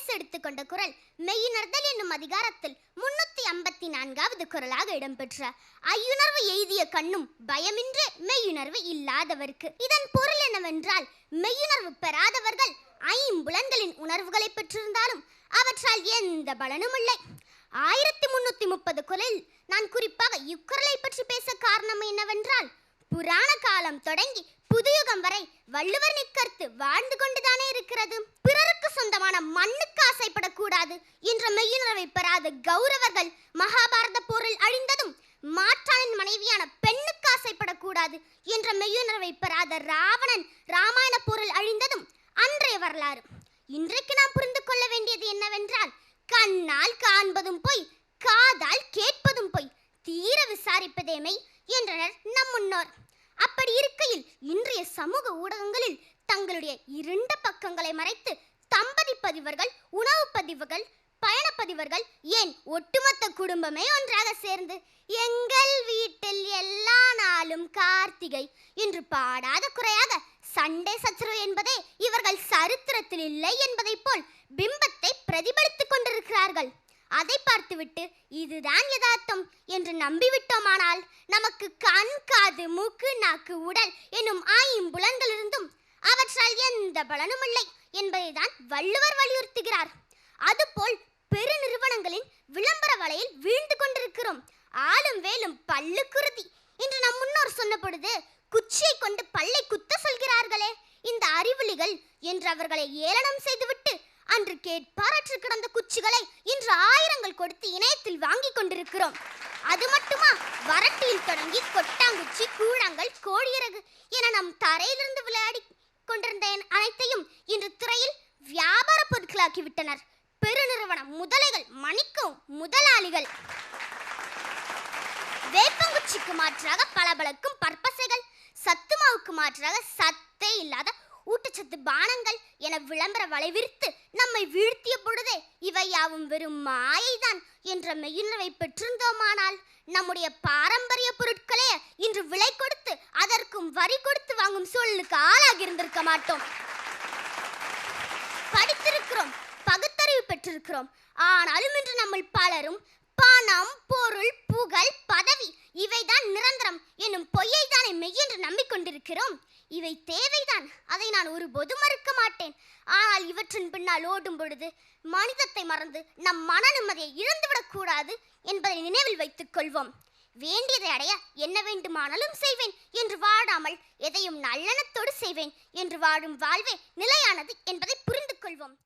முருகேசு எடுத்துக்கொண்ட குரல் மெய்யுணர்தல் என்னும் அதிகாரத்தில் முன்னூத்தி ஐம்பத்தி நான்காவது குரலாக இடம்பெற்ற. ஐயுணர்வு எய்திய கண்ணும் பயமின்றி மெய்யுணர்வு இல்லாதவர்க்கு. இதன் பொருள் என்னவென்றால் மெய்யுணர்வு பெறாதவர்கள் ஐம்புலன்களின் உணர்வுகளை பெற்றிருந்தாலும் அவற்றால் எந்த பலனும் இல்லை. ஆயிரத்தி முன்னூத்தி முப்பது குரலில் நான் குறிப்பாக இக்குரலை பற்றி பேச காரணம் என்னவென்றால் புராண காலம் தொடங்கி புதுயுகம் வரை வள்ளுவர் நிக்கர்த்து வாழ்ந்து கொண்டுதானே இருக்கிறது. பிறர் சொந்தமான மண்ணுக்கு ஆசைப்படக்கூடாது என்ற மெய்யுணர்வை பெறாத கௌரவர்கள் மகாபாரத போரில் அழிந்ததும் மாற்றானின் மனைவியான பெண்ணுக்கு ஆசைப்படக்கூடாது என்ற மெய்யுணர்வை பெறாத ராவணன் ராமாயண போரில் அழிந்ததும் அன்றைய வரலாறு. இன்றைக்கு நாம் புரிந்து கொள்ள வேண்டியது என்னவென்றால் கண்ணால் காண்பதும் பொய் காதால் கேட்பதும் பொய் தீர விசாரிப்பதேமை என்றனர் நம் முன்னோர். அப்படி இருக்கையில் இன்றைய சமூக ஊடகங்களில் தங்களுடைய இருண்ட பக்கங்களை மறைத்து தம்பதி பதிவர்கள் உணவு பதிவுகள் பயணப்பதிவர்கள் ஏன் ஒட்டுமொத்த குடும்பமே ஒன்றாக சேர்ந்து எங்கள் வீட்டில் எல்லா நாளும் கார்த்திகை. என்று பாடாத குறையாக சண்டை சச்சரவு என்பதே இவர்கள் சரித்திரத்தில் இல்லை என்பதைப் போல் பிம்பத்தை பிரதிபலித்துக் கொண்டிருக்கிறார்கள். அதை பார்த்துவிட்டு இதுதான் யதார்த்தம் என்று நம்பிவிட்டோமானால் நமக்கு கண் காது மூக்கு நாக்கு உடல் என்னும் ஆயும் புலன்களிலிருந்தும் அவற்றால் எந்த பலனும் இல்லை என்பதைதான் வள்ளுவர் வலியுறுத்துகிறார். அதுபோல் பெருநிறுவனங்களின் விளம்பர வலையில் வீழ்ந்து கொண்டிருக்கிறோம். ஆளும் வேலும் பல்லு குருதி என்று நம் முன்னோர் சொன்ன பொழுது குச்சியை கொண்டு பல்லை குத்த சொல்கிறார்களே. இந்த அறிவுளிகள் என்று அவர்களை ஏளனம் செய்துவிட்டு அன்று கேட்பாரற்று கிடந்த குச்சிகளை இன்று ஆயிரங்கள் கொடுத்து இணையத்தில் வாங்கி கொண்டிருக்கிறோம். அது மட்டுமா? வரட்டியில் தொடங்கி கொட்டாங்குச்சி கூழாங்கல் கோழியிறகு என நம் தரையிலிருந்து விளையாடி கொண்டிருந்த அனைத்தையும் இன்று துறையில் வியாபார பொருட்களாக்கி விட்டனர் பெருநிறுவன முதலைகள் மணிக்கும் முதலாளிகள். வேப்பங்குச்சிக்கு மாற்றாக பளபளக்கும் பற்பசைகள் சத்து மாவுக்கு மாற்றாக சத்தே இல்லாத ஊட்டச்சத்து பானங்கள் என விளம்பர வளைவிரித்து நம்மை வீழ்த்திய பொழுதே இவை யாவும் வெறும் மாயைதான் என்ற மெய்யுணர்வை பெற்றிருந்தோமானால் நம்முடைய பாரம்பரிய பொருட்களே இன்று விலை கொடுத்து அதற்கும் வரி கொடுத்து வாங்கும் சூழலுக்கு ஆளாகி இருந்திருக்க மாட்டோம். படித்திருக்கிறோம் பகுத்தறிவு பெற்றிருக்கிறோம். ஆனாலும் இன்று நம்ம பலரும் பணம் பொருள் புகழ் பதவி இவைதான் நிரந்தரம் என்னும் பொய்யை தானே மெய்யென்று நம்பிக்கொண்டிருக்கிறோம். இவை தேவைதான் அதை நான் ஒருபோது மறுக்க மாட்டேன். ஆனால் இவற்றின் பின்னால் ஓடும் பொழுது மனிதத்தை மறந்து நம் மன நிம்மதியை இழந்துவிடக் கூடாது என்பதை நினைவில் வைத்துக் கொள்வோம். வேண்டியதை அடைய என்ன வேண்டுமானாலும் செய்வேன் என்று வாழாமல் எதையும் நல்லெண்ணத்தோடு செய்வேன் என்று வாழும் வாழ்வே நிலையானது என்பதை புரிந்து கொள்வோம்.